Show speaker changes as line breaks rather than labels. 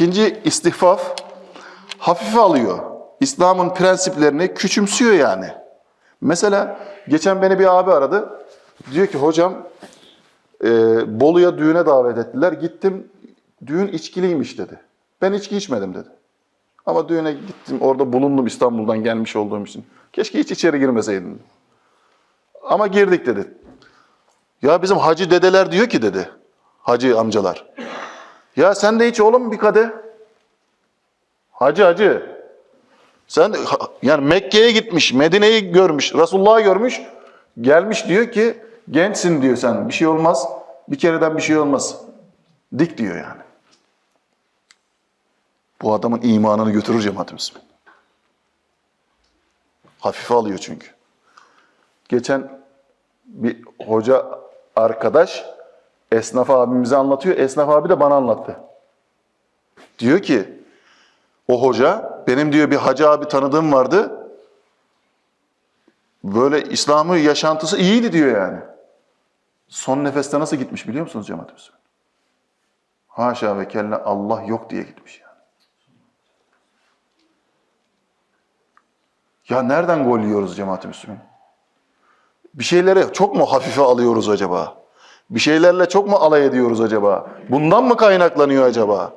İkinci istihfaf hafife alıyor. İslam'ın prensiplerini küçümsüyor yani. Mesela geçen beni bir abi aradı. Diyor ki hocam e, Bolu'ya düğüne davet ettiler. Gittim düğün içkiliymiş dedi. Ben içki içmedim dedi. Ama düğüne gittim orada bulundum İstanbul'dan gelmiş olduğum için. Keşke hiç içeri girmeseydim. Ama girdik dedi. Ya bizim hacı dedeler diyor ki dedi. Hacı amcalar. Ya sen de iç oğlum bir kadeh. Hacı hacı. Sen de- yani Mekke'ye gitmiş, Medine'yi görmüş, Resulullah'ı görmüş. Gelmiş diyor ki gençsin diyor sen. Bir şey olmaz. Bir kereden bir şey olmaz. Dik diyor yani. Bu adamın imanını götürür cemaat Müslüman. Hafife alıyor çünkü. Geçen bir hoca arkadaş esnaf abimize anlatıyor. Esnaf abi de bana anlattı. Diyor ki o hoca benim diyor bir hacı abi tanıdığım vardı. Böyle İslam'ı yaşantısı iyiydi diyor yani. Son nefeste nasıl gitmiş biliyor musunuz cemaat Müslüman? Haşa ve kella Allah yok diye gitmiş yani. Ya nereden gol yiyoruz cemaat Müslüman? Bir şeyleri çok mu hafife alıyoruz acaba? Bir şeylerle çok mu alay ediyoruz acaba? Bundan mı kaynaklanıyor acaba?